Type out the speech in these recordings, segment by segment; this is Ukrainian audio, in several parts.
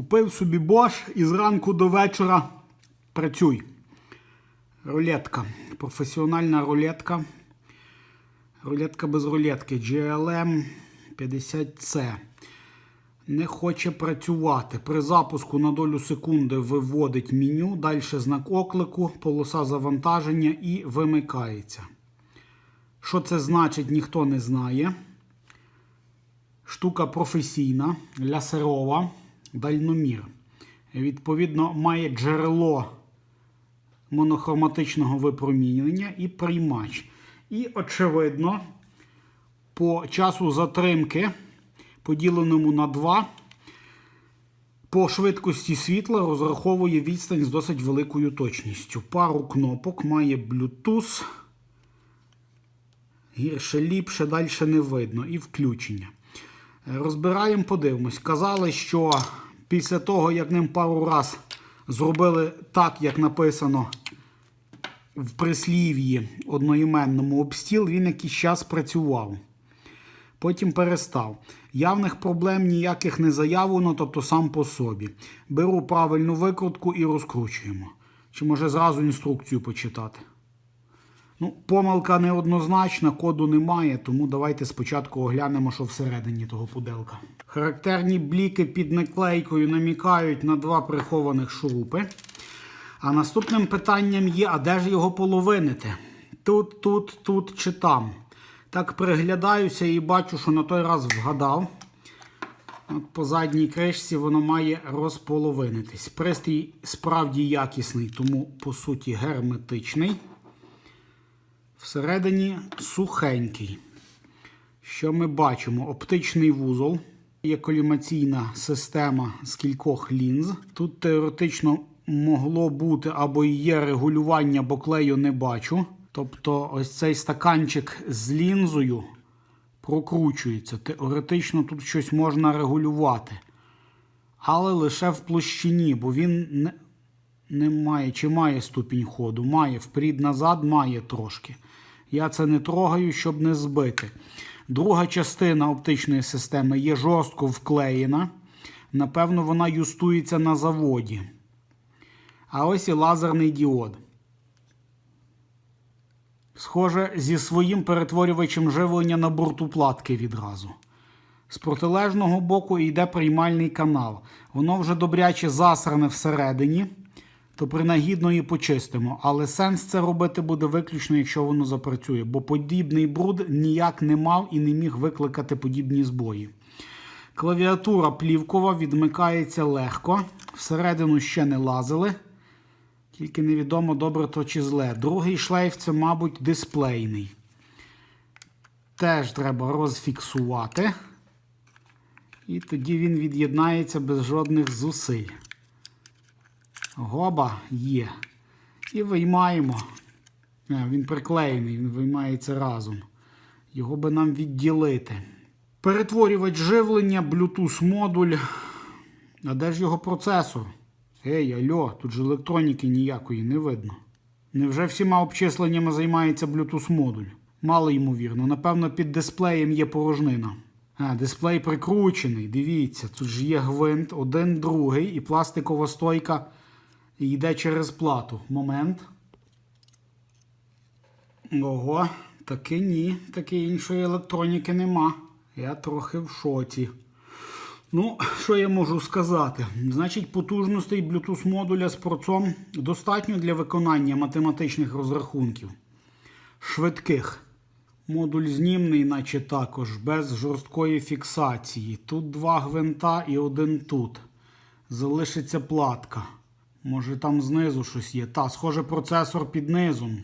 Купив собі Bosch і зранку до вечора працюй. Рулетка. Професіональна рулетка. Рулетка без рулетки. GLM 50C. Не хоче працювати. При запуску на долю секунди виводить меню, далі знак оклику, полоса завантаження і вимикається. Що це значить, ніхто не знає. Штука професійна, лясерова, дальномір. Відповідно, має джерело монохроматичного випромінювання і приймач. І, очевидно, по часу затримки, поділеному на 2, по швидкості світла розраховує відстань з досить великою точністю. Пару кнопок має Bluetooth. Гірше ліпше, далі не видно. І включення. Розбираємо, подивимось. Казали, що після того, як ним пару раз зробили так, як написано в прислів'ї одноіменному обстіл, він якийсь час працював. Потім перестав. Явних проблем ніяких не заявлено, тобто сам по собі. Беру правильну викрутку і розкручуємо. Чи може зразу інструкцію почитати? Ну, помилка неоднозначна, коду немає, тому давайте спочатку оглянемо, що всередині того пуделка. Характерні бліки під наклейкою намікають на два прихованих шурупи. А наступним питанням є: а де ж його половинити? Тут, тут, тут чи там. Так приглядаюся і бачу, що на той раз вгадав. От по задній кришці воно має розполовинитись. Пристрій справді якісний, тому по суті герметичний. Всередині сухенький. Що ми бачимо? Оптичний вузол. Є колімаційна система з кількох лінз. Тут теоретично могло бути або є регулювання, бо клею не бачу. Тобто, ось цей стаканчик з лінзою прокручується. Теоретично тут щось можна регулювати. Але лише в площині, бо він не, не має чи має ступінь ходу. Має вперід-назад, має трошки. Я це не трогаю, щоб не збити. Друга частина оптичної системи є жорстко вклеєна. Напевно, вона юстується на заводі. А ось і лазерний діод. Схоже, зі своїм перетворювачем живлення на борту платки відразу. З протилежного боку йде приймальний канал. Воно вже добряче засране всередині, то принагідно і почистимо. Але сенс це робити буде виключно, якщо воно запрацює, бо подібний бруд ніяк не мав і не міг викликати подібні збої. Клавіатура плівкова відмикається легко. Всередину ще не лазили. Тільки невідомо добре то чи зле. Другий шлейф це, мабуть, дисплейний. Теж треба розфіксувати. І тоді він від'єднається без жодних зусиль. Гоба є. І виймаємо. Він приклеєний, він виймається разом. Його би нам відділити. Перетворювач живлення, Bluetooth модуль. А де ж його процесор? Ей, альо, тут же електроніки ніякої не видно. Невже всіма обчисленнями займається Bluetooth модуль? Мало ймовірно, напевно, під дисплеєм є порожнина. А, дисплей прикручений, дивіться, тут ж є гвинт, один, другий, і пластикова стойка йде через плату. Момент. Ого, таки ні, таки іншої електроніки нема. Я трохи в шоці. Ну, що я можу сказати? Значить, потужностей Bluetooth модуля з процом достатньо для виконання математичних розрахунків. Швидких. Модуль знімний, наче також, без жорсткої фіксації. Тут два гвинта і один тут. Залишиться платка. Може там знизу щось є. Та, схоже, процесор під низом.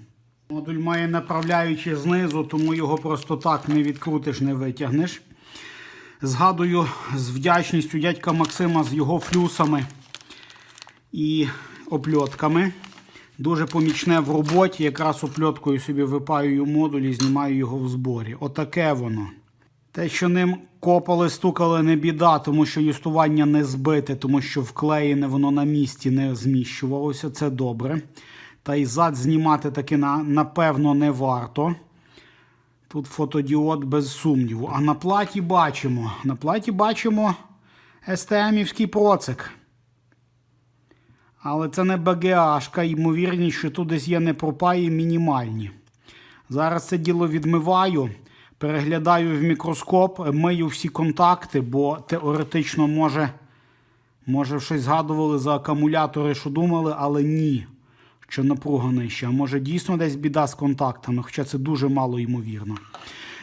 Модуль має направляючи знизу, тому його просто так не відкрутиш, не витягнеш. Згадую з вдячністю дядька Максима з його флюсами і опльотками. Дуже помічне в роботі. Якраз опльоткою собі випаюю модуль і знімаю його в зборі. Отаке воно. Те, що ним копали, стукали, не біда, тому що юстування не збите, тому що вклеєне воно на місці не зміщувалося. Це добре. Та й зад знімати таки на, напевно не варто. Тут фотодіод без сумніву. А на платі бачимо. На платі бачимо STM-івський процик. Але це не БГАшка, ймовірність, що тут десь є непропаї мінімальні. Зараз це діло відмиваю, переглядаю в мікроскоп, мию всі контакти, бо теоретично може, може щось згадували за акумулятори, що думали, але ні, що напруга нижча. Може дійсно десь біда з контактами, хоча це дуже мало ймовірно.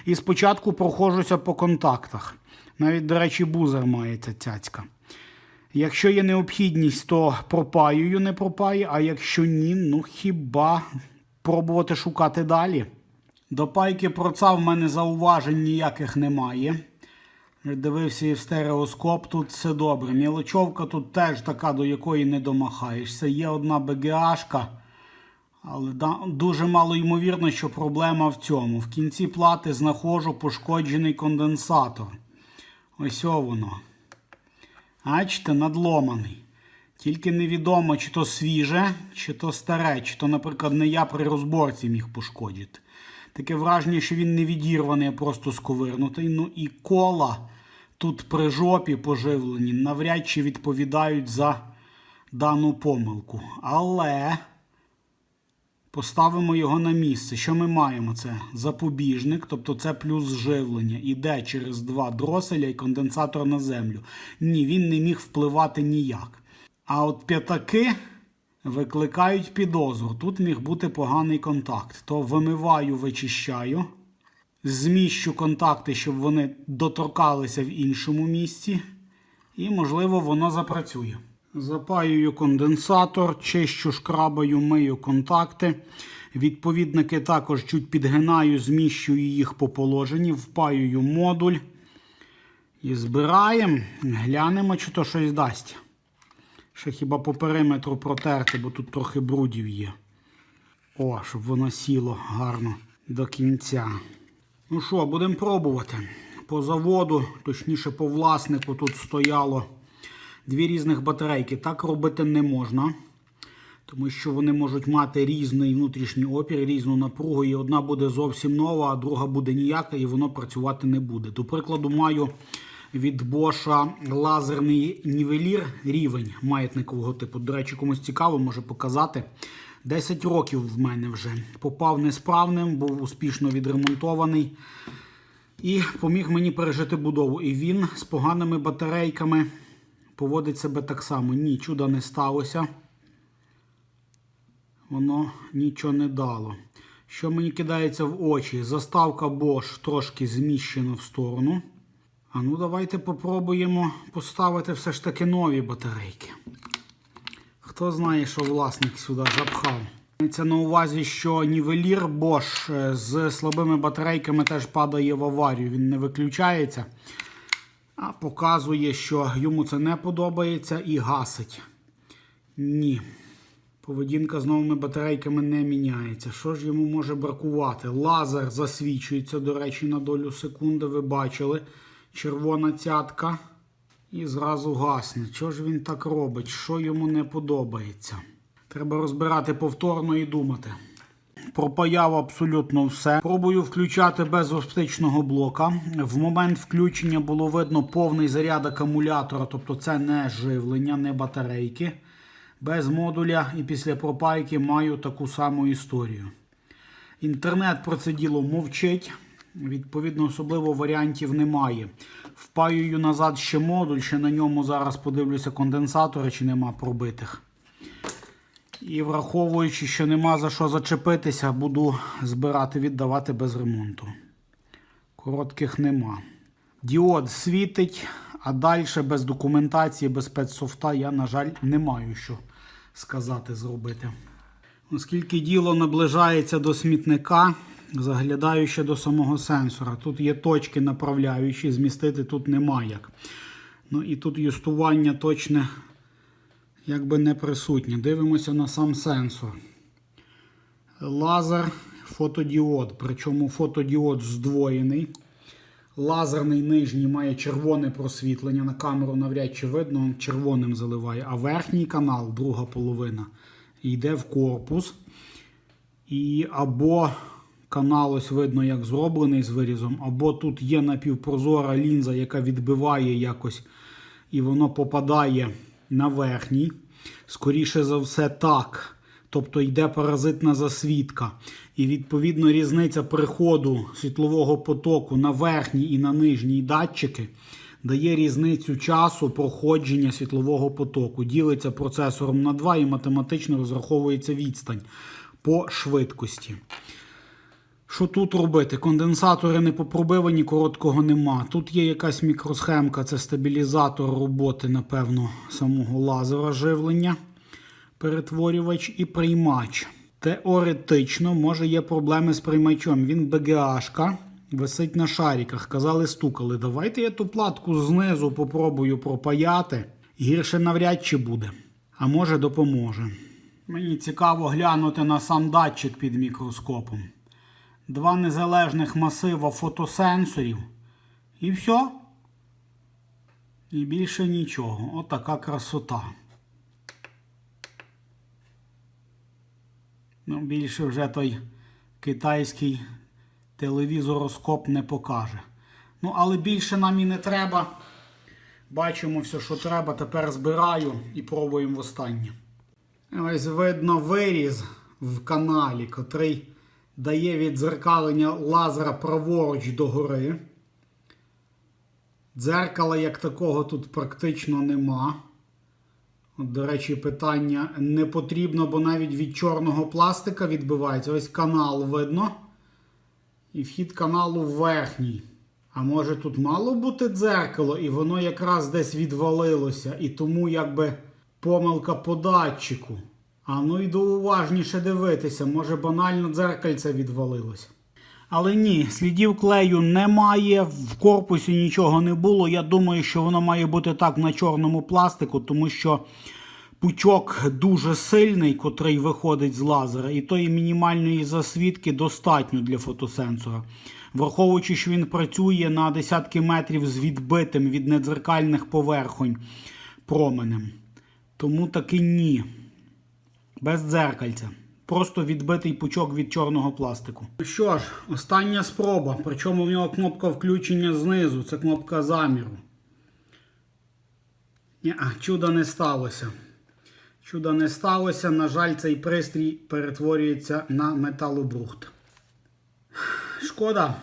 І спочатку проходжуся по контактах. Навіть, до речі, бузер має ця цяцька. Якщо є необхідність, то пропаюю, не пропаю, а якщо ні, ну хіба пробувати шукати далі. До пайки проца в мене зауважень ніяких немає. Дивився і в стереоскоп, тут все добре. Мілочовка тут теж така, до якої не домахаєшся. Є одна БГАшка, але дуже мало ймовірно, що проблема в цьому. В кінці плати знаходжу пошкоджений конденсатор. Ось о воно. Бачите, надломаний. Тільки невідомо, чи то свіже, чи то старе, чи то, наприклад, не я при розборці міг пошкодити. Таке враження, що він не відірваний, а просто сковирнутий. Ну і кола тут при жопі поживлені навряд чи відповідають за дану помилку. Але поставимо його на місце. Що ми маємо? Це запобіжник, тобто це плюс живлення. Іде через два дроселя і конденсатор на землю. Ні, він не міг впливати ніяк. А от п'ятаки викликають підозру. Тут міг бути поганий контакт. То вимиваю, вичищаю, зміщу контакти, щоб вони доторкалися в іншому місці. І, можливо, воно запрацює. Запаюю конденсатор, чищу шкрабаю, мию контакти. Відповідники також чуть підгинаю, зміщую їх по положенні, впаюю модуль. І збираємо, глянемо, чи то щось дасть. Ще хіба по периметру протерти, бо тут трохи брудів є. О, щоб воно сіло гарно до кінця. Ну що, будемо пробувати. По заводу, точніше по власнику, тут стояло дві різних батарейки. Так робити не можна, тому що вони можуть мати різний внутрішній опір, різну напругу, і одна буде зовсім нова, а друга буде ніяка, і воно працювати не буде. До прикладу, маю від Боша лазерний нівелір рівень маятникового типу. До речі, комусь цікаво, може показати. 10 років в мене вже. Попав несправним, був успішно відремонтований. І поміг мені пережити будову. І він з поганими батарейками поводить себе так само. Ні, чуда не сталося. Воно нічого не дало. Що мені кидається в очі? Заставка Bosch трошки зміщена в сторону. А ну, давайте попробуємо поставити все ж таки нові батарейки. Хто знає, що власник сюди запхав. Це на увазі, що нівелір Bosch е, з слабими батарейками теж падає в аварію. Він не виключається, а показує, що йому це не подобається і гасить. Ні. Поведінка з новими батарейками не міняється. Що ж йому може бракувати? Лазер засвічується, до речі, на долю секунди. Ви бачили. Червона цятка. І зразу гасне. Чого ж він так робить? Що йому не подобається? Треба розбирати повторно і думати. Пропаяв абсолютно все. Пробую включати без оптичного блока. В момент включення було видно повний заряд акумулятора, тобто це не живлення, не батарейки. Без модуля і після пропайки маю таку саму історію. Інтернет про це діло мовчить. Відповідно, особливо варіантів немає. Впаюю назад ще модуль, ще на ньому зараз подивлюся конденсатори, чи нема пробитих. І враховуючи, що нема за що зачепитися, буду збирати, віддавати без ремонту. Коротких нема. Діод світить, а далі без документації, без спецсофта я, на жаль, не маю що сказати зробити. Оскільки діло наближається до смітника, заглядаю ще до самого сенсора. Тут є точки направляючі, змістити тут нема як. Ну і тут юстування точне якби не присутнє. Дивимося на сам сенсор. Лазер, фотодіод. Причому фотодіод здвоєний. Лазерний нижній має червоне просвітлення. На камеру навряд чи видно, червоним заливає. А верхній канал, друга половина, йде в корпус. І або канал ось видно, як зроблений з вирізом, або тут є напівпрозора лінза, яка відбиває якось, і воно попадає на верхній. Скоріше за все, так. Тобто йде паразитна засвідка. І відповідно різниця приходу світлового потоку на верхній і на нижній датчики дає різницю часу проходження світлового потоку. Ділиться процесором на 2 і математично розраховується відстань по швидкості. Що тут робити? Конденсатори не попробивані, короткого нема. Тут є якась мікросхемка, це стабілізатор роботи, напевно, самого лазера живлення, перетворювач і приймач. Теоретично, може, є проблеми з приймачом. Він БГАшка, висить на шариках. Казали, стукали. Давайте я ту платку знизу попробую пропаяти. Гірше навряд чи буде. А може допоможе. Мені цікаво глянути на сам датчик під мікроскопом два незалежних масива фотосенсорів. І все. І більше нічого. Отака красота. Ну, більше вже той китайський телевізороскоп не покаже. Ну, але більше нам і не треба. Бачимо все, що треба. Тепер збираю і пробуємо востаннє. Ось видно виріз в каналі, котрий дає віддзеркалення лазера праворуч до гори. Дзеркала як такого тут практично нема. От, До речі, питання не потрібно, бо навіть від чорного пластика відбивається. Ось канал видно. І вхід каналу верхній. А може тут мало бути дзеркало, і воно якраз десь відвалилося. І тому якби помилка по датчику. А ну йду уважніше дивитися, може банально дзеркальце відвалилося. Але ні, слідів клею немає, в корпусі нічого не було. Я думаю, що воно має бути так на чорному пластику, тому що пучок дуже сильний, котрий виходить з лазера, і тої мінімальної засвідки достатньо для фотосенсора. Враховуючи, що він працює на десятки метрів з відбитим від недзеркальних поверхонь променем. Тому таки ні. Без дзеркальця. Просто відбитий пучок від чорного пластику. Що ж, остання спроба. Причому в нього кнопка включення знизу. Це кнопка заміру. Ні, чуда не сталося. Чуда не сталося. На жаль, цей пристрій перетворюється на металобрухт. Шкода.